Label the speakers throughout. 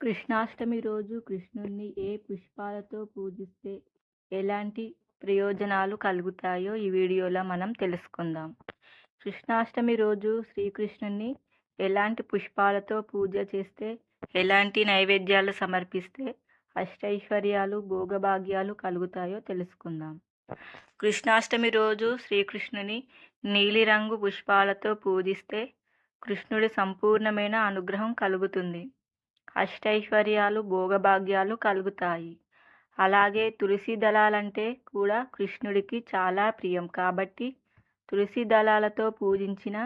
Speaker 1: కృష్ణాష్టమి రోజు కృష్ణుణ్ణి ఏ పుష్పాలతో పూజిస్తే ఎలాంటి ప్రయోజనాలు కలుగుతాయో ఈ వీడియోలో మనం తెలుసుకుందాం. కృష్ణాష్టమి రోజు శ్రీకృష్ణుని ఎలాంటి పుష్పాలతో పూజ చేస్తే ఎలాంటి నైవేద్యాలు సమర్పిస్తే అష్టైశ్వర్యాలు భోగభాగ్యాలు కలుగుతాయో తెలుసుకుందాం. కృష్ణాష్టమి రోజు శ్రీకృష్ణుని నీలిరంగు పుష్పాలతో పూజిస్తే కృష్ణుడి సంపూర్ణమైన అనుగ్రహం కలుగుతుంది. అష్టైశ్వర్యాలు భోగభాగ్యాలు కలుగుతాయి. అలాగే తులసి దళాలంటే కూడా కృష్ణుడికి చాలా ప్రియం. కాబట్టి తులసి దళాలతో పూజించిన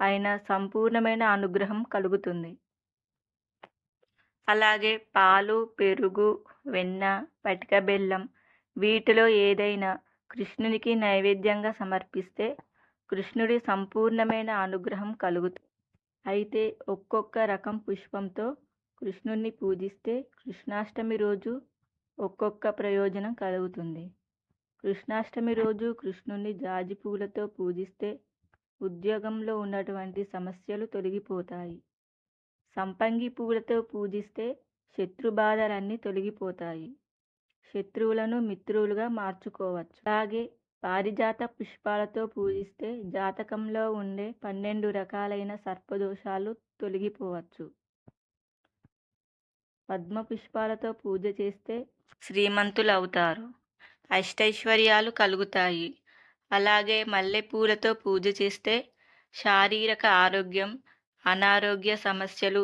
Speaker 1: ఆయన సంపూర్ణమైన అనుగ్రహం కలుగుతుంది. అలాగే పాలు పెరుగు వెన్న పటిక బెల్లం వీటిలో ఏదైనా కృష్ణునికి నైవేద్యంగా సమర్పిస్తే కృష్ణుడి సంపూర్ణమైన అనుగ్రహం కలుగుతుంది. అయితే ఒక్కొక్క రకం పుష్పంతో కృష్ణుణ్ణి పూజిస్తే కృష్ణాష్టమి రోజు ఒక్కొక్క ప్రయోజనం కలుగుతుంది. కృష్ణాష్టమి రోజు కృష్ణుణ్ణి జాజి పూలతో పూజిస్తే ఉద్యోగంలో ఉన్నటువంటి సమస్యలు తొలగిపోతాయి. సంపంగి పువ్వులతో పూజిస్తే శత్రు బాధలన్నీ తొలగిపోతాయి. శత్రువులను మిత్రులుగా మార్చుకోవచ్చు. అలాగే పారిజాత పుష్పాలతో పూజిస్తే జాతకంలో ఉండే పన్నెండు రకాలైన సర్పదోషాలు తొలగిపోవచ్చు. పద్మ పుష్పాలతో పూజ చేస్తే శ్రీమంతులు అవుతారు అష్టైశ్వర్యాలు కలుగుతాయి. అలాగే మల్లెపూలతో పూజ చేస్తే శారీరక ఆరోగ్యం అనారోగ్య సమస్యలు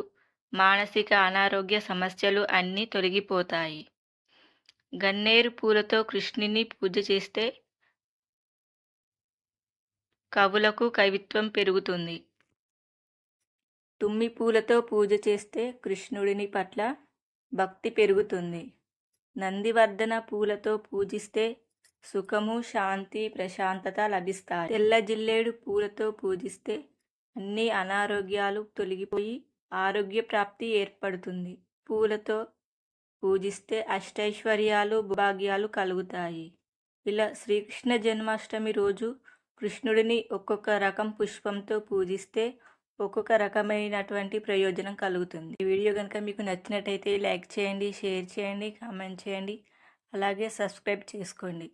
Speaker 1: మానసిక అనారోగ్య సమస్యలు అన్నీ తొలగిపోతాయి. గన్నేరు పూలతో కృష్ణుని పూజ చేస్తే కవులకు కవిత్వం పెరుగుతుంది. తుమ్మి పూలతో పూజ చేస్తే కృష్ణుడిని పట్ల భక్తి పెరుగుతుంది. నందివర్ధన పూలతో పూజిస్తే సుఖము శాంతి ప్రశాంతత లభిస్తాయి. తెల్ల జిల్లేడు పూలతో పూజిస్తే అన్ని అనారోగ్యాలు తొలగిపోయి ఆరోగ్య ప్రాప్తి ఏర్పడుతుంది. పూలతో పూజిస్తే అష్టైశ్వర్యాలు భాగ్యాలు కలుగుతాయి. ఇలా శ్రీకృష్ణ జన్మాష్టమి రోజు కృష్ణుడిని ఒక్కొక్క రకం పుష్పంతో పూజిస్తే ఒక్కొక్క రకమైనటువంటి ప్రయోజనం కలుగుతుంది. ఈ వీడియో కనుక మీకు నచ్చినట్టయితే లైక్ చేయండి షేర్ చేయండి కామెంట్ చేయండి. అలాగే సబ్స్క్రైబ్ చేసుకోండి.